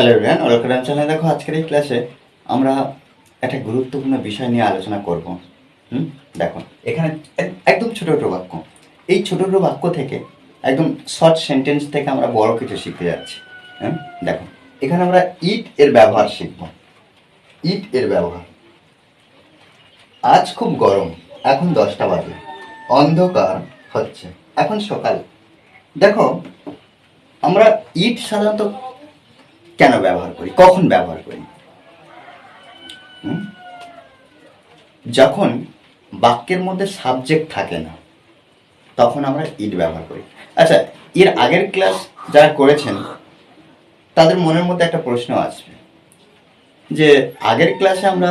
Hello Riyan অলকারাম channel দেখো, আজকের এই ক্লাসে আমরা একটা গুরুত্বপূর্ণ বিষয় নিয়ে আলোচনা করব। হুম? দেখো, এখানে একদম ছোট ছোট বাক্য। এই ছোট ছোট বাক্য থেকে, একদম শর্ট সেন্টেন্স থেকে আমরা বড় কিছু শিখতে যাচ্ছি। হ্যাঁ দেখো, এখানে আমরা ইট এর ব্যবহার শিখব। ইট এর ব্যবহার। আজ খুব গরম, এখন দশটা বাজে। অন্ধকার হচ্ছে, এখন সকাল। দেখো, আমরা ইট সাধারণত কেন ব্যবহার করি? কখন ব্যবহার করি? যখন বাক্যের মধ্যে সাবজেক্ট থাকে না, তখন আমরা ইট ব্যবহার করি। আচ্ছা এর আগের ক্লাস যারা করেছেন, তাদের মনের মধ্যে একটা প্রশ্ন আসবে। যে আগের ক্লাসে আমরা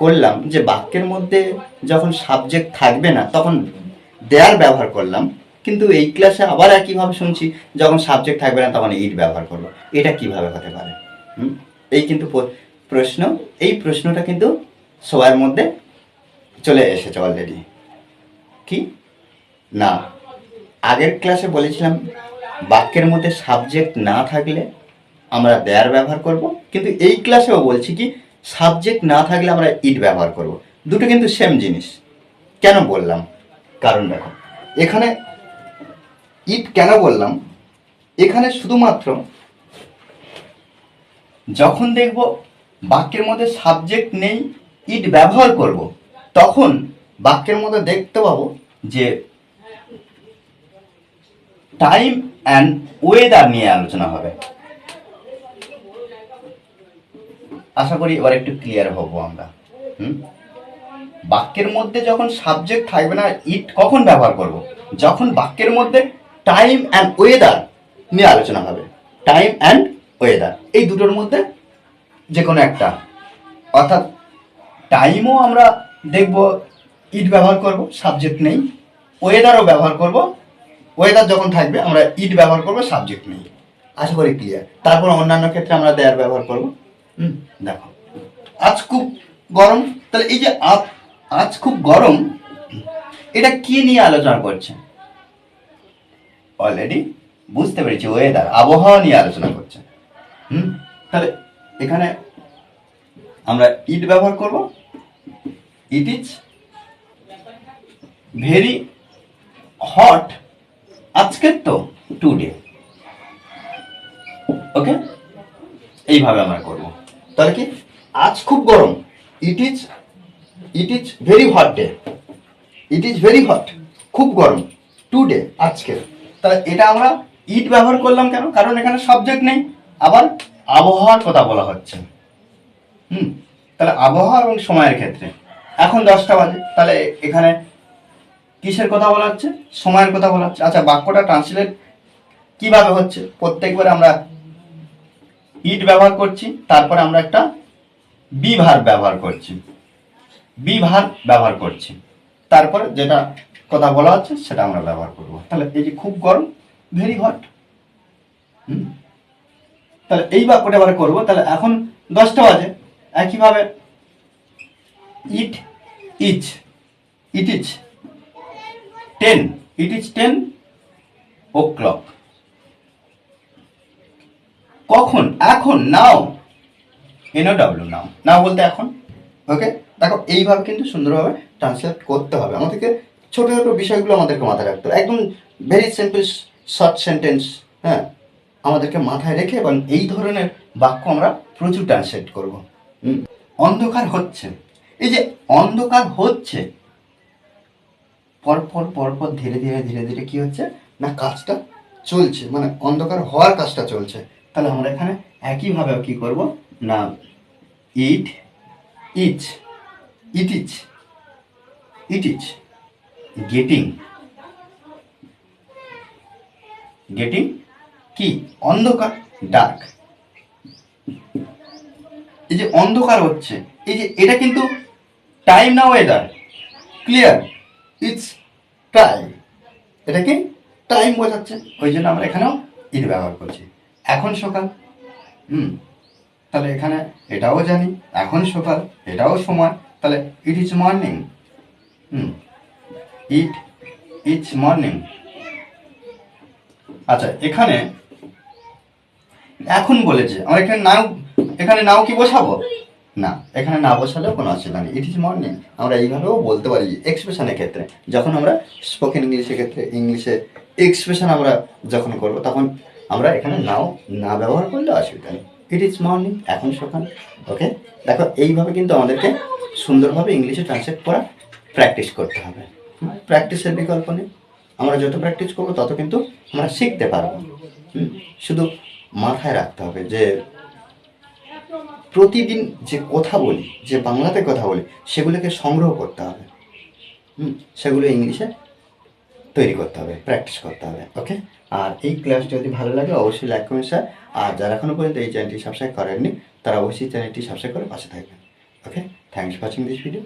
করলাম যে বাক্যের মধ্যে যখন সাবজেক্ট থাকবে না, তখন দেয়ার ব্যবহার করলাম কিন্তু এই ক্লাসে আবার একইভাবে শুনছি? যখন সাবজেক্ট থাকবে না, তখন ইট ব্যবহার করব। এটা কীভাবে হতে পারে? এই কিন্তু প্রশ্ন, এই প্রশ্নটা কিন্তু সবার মধ্যে চলে এসেছে অলরেডি কি? না। আগের ক্লাসে বলেছিলাম, বাক্যের মধ্যে সাবজেক্ট না থাকলে আমরা দেয়ার ব্যবহার করব। কিন্তু এই ক্লাসেও বলছি কি সাবজেক্ট না থাকলে আমরা ইট ব্যবহার করব। দুটো কিন্তু সেম জিনিস। কেন বললাম? কারণ দেখো, এখানে ইট কেন বললাম? এখানে শুধুমাত্র যখন দেখব বাক্যের মধ্যে সাবজেক্ট নেই, ইট ব্যবহার করব, তখন বাক্যের মধ্যে দেখতে পাবো যে টাইম অ্যান্ড ওয়েদার নিয়ে আলোচনা হবে। আশা করি এবার একটু ক্লিয়ার হব আমরা। হুম? বাক্যের মধ্যে যখন সাবজেক্ট থাকবে না, ইট কখন ব্যবহার করব? যখন বাক্যের মধ্যে টাইম অ্যান্ড ওয়েদার নিয়ে আলোচনা হবে। টাইম অ্যান্ড ওয়েদার এই দুটোর মধ্যে যে কোনো একটা। অর্থাৎ টাইমও আমরা দেখব ইট ব্যবহার করব সাবজেক্ট নেই। ওয়েদারও ব্যবহার করব। ওয়েদার যখন থাকবে, আমরা ইট ব্যবহার করব সাবজেক্ট নেই। আশা করি ক্লিয়ার তারপর অন্যান্য ক্ষেত্রে আমরা দেয়ার ব্যবহার করব। হুম, দেখো। আজ খুব গরম, তাহলে এই যে আজ খুব গরম, এটা কি নিয়ে আলোচনা করছে? অলরেডি বুঝতে পেরেছি ওয়েদার আবহাওয়া নিয়ে আলোচনা করছে হুম? তাহলে এখানে আমরা ইট ব্যবহার করব। ইট ইজ ভেরি হট আজকের তো টুডে ওকে এইভাবে আমরা করব। তাহলে কি? আজ খুব গরম। It is it is very hot day it is very hot খুব গরম। টুডে আজকে তাহলে এটা আমরা ইট ব্যবহার করলাম কেন? কারণ এখানে সাবজেক্ট নেই। আবার আবহাওয়ার কথা বলা হচ্ছে। হুম? তাহলে আবহাওয়া এবং সময়ের ক্ষেত্রে। এখন দশটা বাজে। তাহলে এখানে কিসের কথা বলা হচ্ছে? সময়ের কথা বলা হচ্ছে। আচ্ছা বাক্যটা ট্রান্সলেট কীভাবে হচ্ছে? প্রত্যেকবার আমরা ইট ব্যবহার করছি, তারপরে আমরা একটা বিভার ব্যবহার করছি। বিভার ব্যবহার করছি। তারপরে যেটা কথা বলা হচ্ছে সেটা আমরা ব্যবহার করব। তাহলে এই যে খুব গরম ভেরি হট হুম? তাহলে এই বাক্যটা এবারে করব। তাহলে এখন দশটা বাজে। একইভাবে it is it is ten it is ten o'clock কখন, এখন নাও এনও ডাব্লিউ নাও নাও বলতে এখন। ওকে দেখো, এইভাবে কিন্তু সুন্দরভাবে ট্রান্সলেট করতে হবে। আমাদেরকে ছোট ছোট বিষয়গুলো আমাদেরকে মাথায় রাখতে হবে। একদম ভেরি সিম্পল শর্ট সেন্টেন্স হ্যাঁ আমাদেরকে মাথায় রেখে এবং এই ধরনের বাক্য আমরা প্রচুর ট্রান্সলেট করব। অন্ধকার হচ্ছে। এই যে অন্ধকার হচ্ছে, পরপর পরপর ধীরে ধীরে ধীরে ধীরে কি হচ্ছে? না, কাজটা চলছে। মানে অন্ধকার হওয়ার কাজটা চলছে। তাহলে আমরা এখানে একইভাবে কি করব? না it is it is it is getting getting কি? অন্ধকার ডার্ক এই যে অন্ধকার হচ্ছে, এই যে এটা কিন্তু টাইম না ওয়েদার ক্লিয়ার ইটস টাইম এটা কি? টাইম বোঝাচ্ছে, ওই জন্য আমরা এখানেও ইট ব্যবহার করছি। এখন সকাল, হুম? তাহলে এখানে এটাও জানি, এখন সকাল, এটাও সময়, তাহলে it is morning hmm? It it's morning আচ্ছা এখানে এখন বলেছে আমরা এখানে নাও এখানে নাও কি বসাবো? না, এখানে না বসালেও কোনো অসুবিধা নেই ইট ইজ মর্নিং আমরা এইভাবেও বলতে পারি এক্সপ্রেশনের ক্ষেত্রে। যখন আমরা স্পোকেন ইংলিশের ক্ষেত্রে ইংলিশে এক্সপ্রেশন আমরা যখন করব, তখন আমরা এখানে নাও, না ব্যবহার করলে অসুবিধা নেই ইট ইজ মর্নিং এখন সকাল ওকে দেখো, এইভাবে কিন্তু আমাদেরকে সুন্দরভাবে ইংলিশে ট্রান্সলেট করা প্র্যাকটিস করতে হবে। প্র্যাকটিসের বিকল্প নেই। আমরা যত প্র্যাকটিস করব, তত কিন্তু আমরা শিখতে পারব। শুধু মাথায় রাখতে হবে যে প্রতিদিন যে কথা বলি, যে বাংলাতে কথা বলি, সেগুলোকে সংগ্রহ করতে হবে। হুম, সেগুলো ইংলিশে তৈরি করতে হবে প্র্যাকটিস করতে হবে ওকে আর এই ক্লাস যদি ভালো লাগে, অবশ্যই লাইক কমেন্ট শেয়ার আর যারা এখনও পর্যন্ত এই চ্যানেলটি সাবস্ক্রাইব করেননি, তারা অবশ্যই চ্যানেলটি সাবস্ক্রাইব করে পাশে থাকবেন okay thanks for watching this video